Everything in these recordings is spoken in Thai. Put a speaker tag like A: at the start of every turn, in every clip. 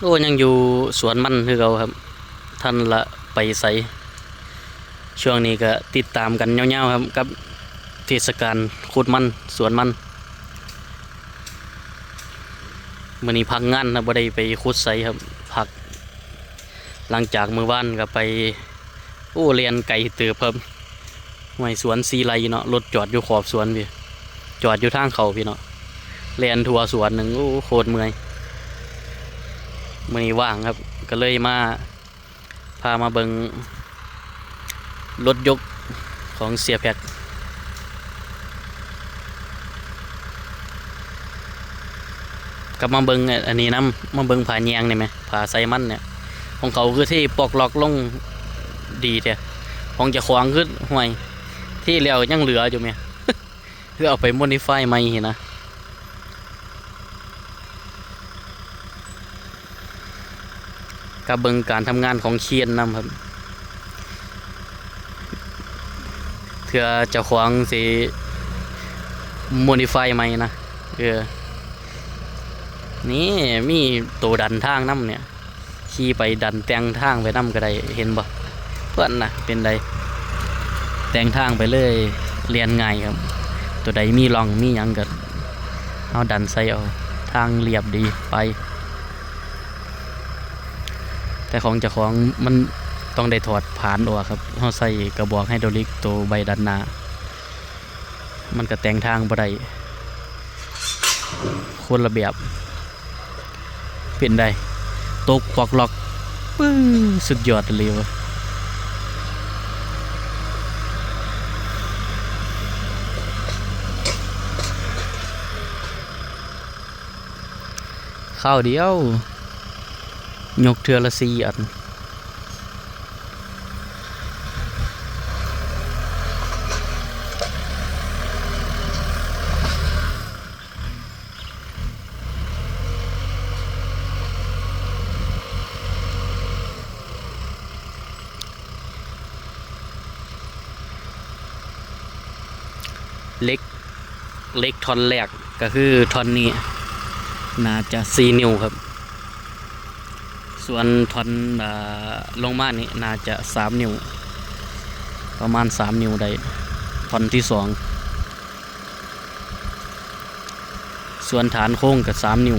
A: โอ้ยังอยู่สวนมันคือเราครับ ท่านละไปใสช่วงนี้ก็ติดตามกันยาๆครับกับเทศกาลขุดมันสวนมันมื่อนี้พักงานนะบ่ได้ไปขุดไสครับพัก หลังจากมือว่านก็ไปโอ้เรียนไก่เตือครับไว้สวนซีไรเนาะรถจอดอยู่ขอบสวนพี่จอดอยู่ทางเขาพี่เนาะเรียนทัวร์สวนหนึ่งโอ้โคตรเมื่อย มือนี้ว่างครับ ก็เลยมา พามาเบิงรถยกของเสียแพ็กกับมาเบิงอันนี้น้ำมาเบิงผาแยงเนี่ยไหมผาไซมันเนี่ย ของเขาคือที่ปอกล็อกลงดีเถอะของจะควางขึ้นห่วย ที่แล้วยังเหลืออยู่ไหมคือเอาไปโมดิฟายใหม่นะ กับเบิงการทำงานของเคียนนำครับเถื่อจะขวางสิโมดิฟายใหมนะเออนี่มีตัวดันทางน้ำเนี่ยขี่ไปดันแตงทางไปน้ำก็ได้เห็นบ่เพื่อนนะเป็นไดแตงทางไปเลยเรียนง่ายครับ ตัวใดมีร่องมียังก็เอาดันใส่เอาทางเรียบดีไป แต่ของจ้าของมันต้องได้ถอดผ่านออกครับเขาใส่กระบอกไฮดรอลิกตัวใบดันนา มันก็แต่งทางบ่ได้คนระเบียบเป็นได้ตกปอกล็อกปึ้งสุดยอดเลยวะข้าวเดียว ยกเทือละสี่อันเล็กเล็กท่อนแรกก็คือท่อนนี้ น่าจะสี่นิ้วครับ ส่วนท่อนอลงมานี่น่าจะสามนิ้ว ประมาณสามนิ้วได้ท่อนที่สองส่วนฐานโค้งกับสามนิ้ว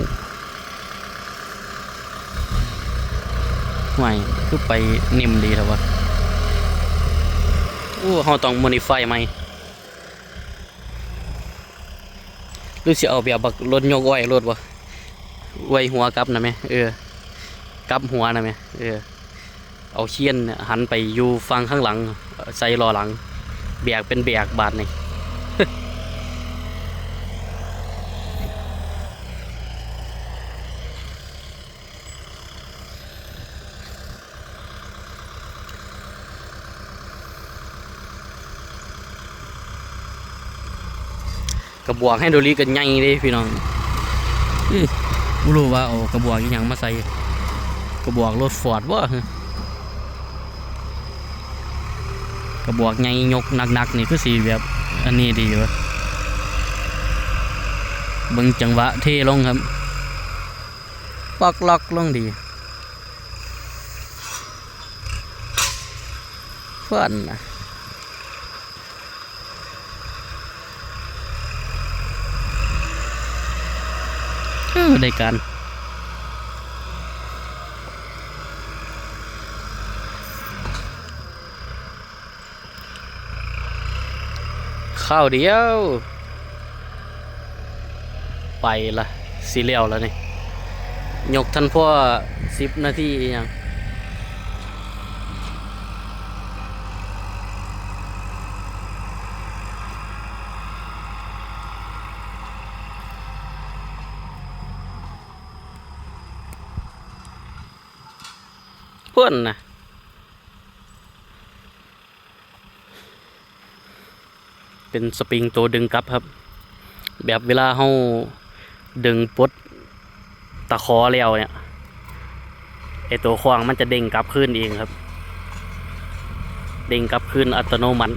A: ไม่คือไปนิ่มดีแล้ววะโอ้เขาต้องโมดิฟายไหมหรือสิเอาแบบบักรถยกไว้รถวะไว้หัวกลับนะแม่เออ กลับหัวนะแม่เออเอาเชียนหันไปอยู่ฟังข้างหลัง ใส่รอหลังแบกเป็นแบกบาทนี่กระบวกให้โดรีกันใหญ่เลยพี่น้องอื้อบ่รู้ว่าเอากระบวกยังมาใส่ กระบอกรถฟอร์ดว่กระบอกไงยกหนักๆนี่คือสีแบบอันนี้ดีวะบิ่งจังหวะเทลงครับปอกล็อกลงดีเพื่อนนะเออได้กา ข้าวเดียว ไปละสีเหลียวแล้วนี่ยกท่านพ่อสิบนาทีอหยังเพื่อนนะ เป็นสปริงตัวดึงกลับครับ แบบเวลาเขาดึงปลดตะขอแล้วเนี่ยไอตัวควางมันจะเด้งกลับขึ้นเองครับ เด้งกลับขึ้นอัตโนมัติ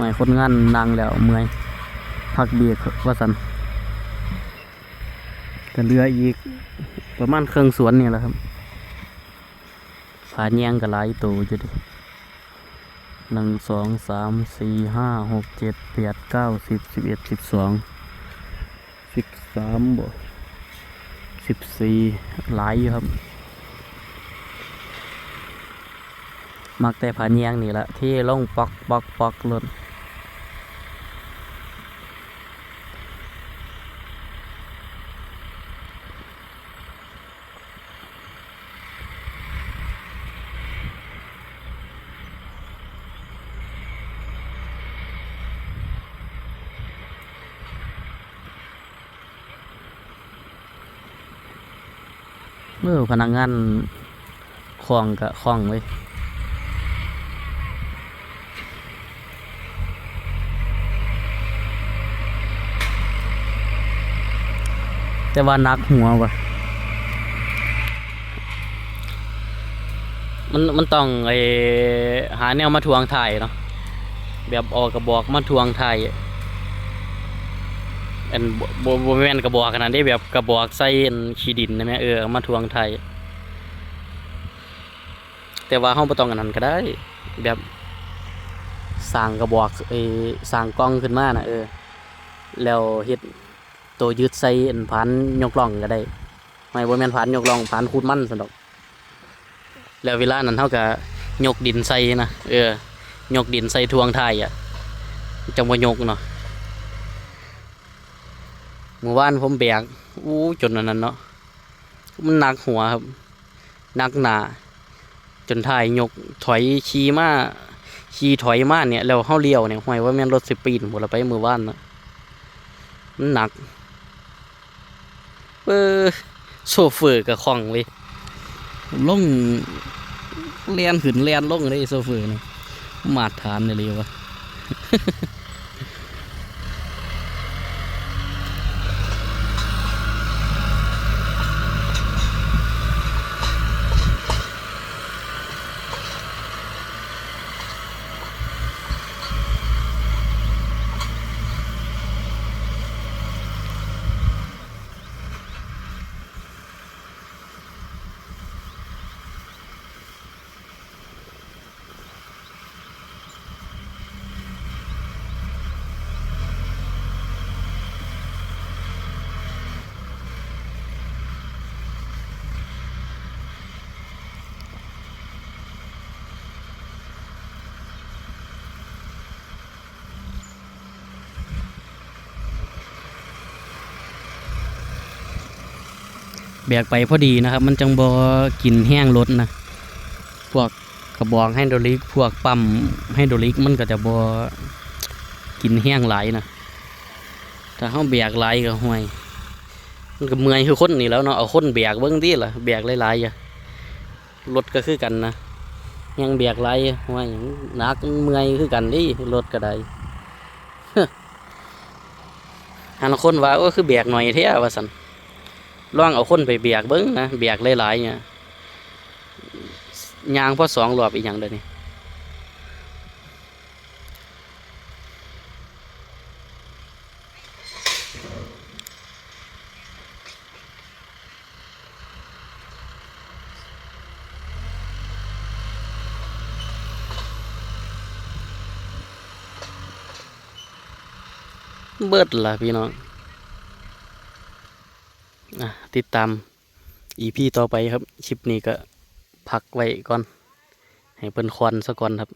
A: มายคนงานนางแล้วเมื่อยพักเบียกว่าสันก็เหลืออีก ประมาณเครื่องสวนนี่แหละครับผาแยงกับหลายตัวอยู่ดิหนึ่งสองสามสี่ห้าหกเจ็ดแปดเก้าสิบสิบเอ็ดสิบสองสิบสามบ่สิบสี่หลายอยู่ครับ มักแต่ผาแยงนี่แหละที่ล่องปอกปอกปอกหลด เมื่อพนักงานคลองกับคลองไว้ยแต่ว่านักหัววะมันมันต้องไอหาแนวมาทวงถ่ายเนาะแบบออกกระบอกมาทวงถ่าย อันบบ่บ่แม่นกระบอกขนาดนี้แบบกระบอกใส่ขี้ดินนะแม่เออเอามาทวงถ่ายแต่ว่าเฮาบ่ต้องอันนั้นก็ได้ แบบสร้างกระบอกเออสร้างกล้องขึ้นมานะเออ แล้วเฮ็ดตัวยึดใส่อันพันยกล่องก็ได้ ไม่บ่แม่นพันยกล่องพันคูดมั่นซั่นดอกแล้วเวลานั้นเฮาก็ยกดินใส่นะเออ ยกดินใส่ทวงถ่ายอะจังบ่ยกเนาะ เมื่อวานผมแบกอู้จนอันนั้นเนาะมันหนักหัวครับหนักหนาจนถ่ายยกถอยขี่มาขี่ถอยมาเนี่ยแล้วเฮาเลี้ยวเนี่ยห้วยว่าแม่นรถสิปีนหมดละไปเมื่อวานเนาะมันหนักเออโซเฟอร์กับของเลยลงเลียนขึ้นเลียนลงเลยโซเฟอร์นี่มาตรฐานเลยเลยวะ แบกไปพอดีนะครับ มันจังบอกินแห้งรถนะ พวกกระบอกไฮดรอลิก พวกปั๊มไฮดรอลิกมันก็จะบอกินแห้งไหลนะถ้าเขาแบกไหลก็ห่วย มันก็เมื่อยคือคนนี่แล้วเนาะเอาคนแบกเบิ้องดีล่ะแบกหลายๆอย่ารถก็คือกันนะยังแบกไหลห่วยหนักเมื่อยคือกันดิรถก็ได้หันคนว่าโอ้คือแบกหน่อยแท้ว่าสัน ล่องเอาคนไปเบียกเบิ้งนะเบียกหลายๆเนี่ยยางพอสองรอบอีกอย่างเดียวนี่เบิดล่ะพี่น้อง ติดตามอีพีต่อไปครับ คลิปนี้ก็พักไว้ก่อน ให้เพิ่นควันซะก่อนครับ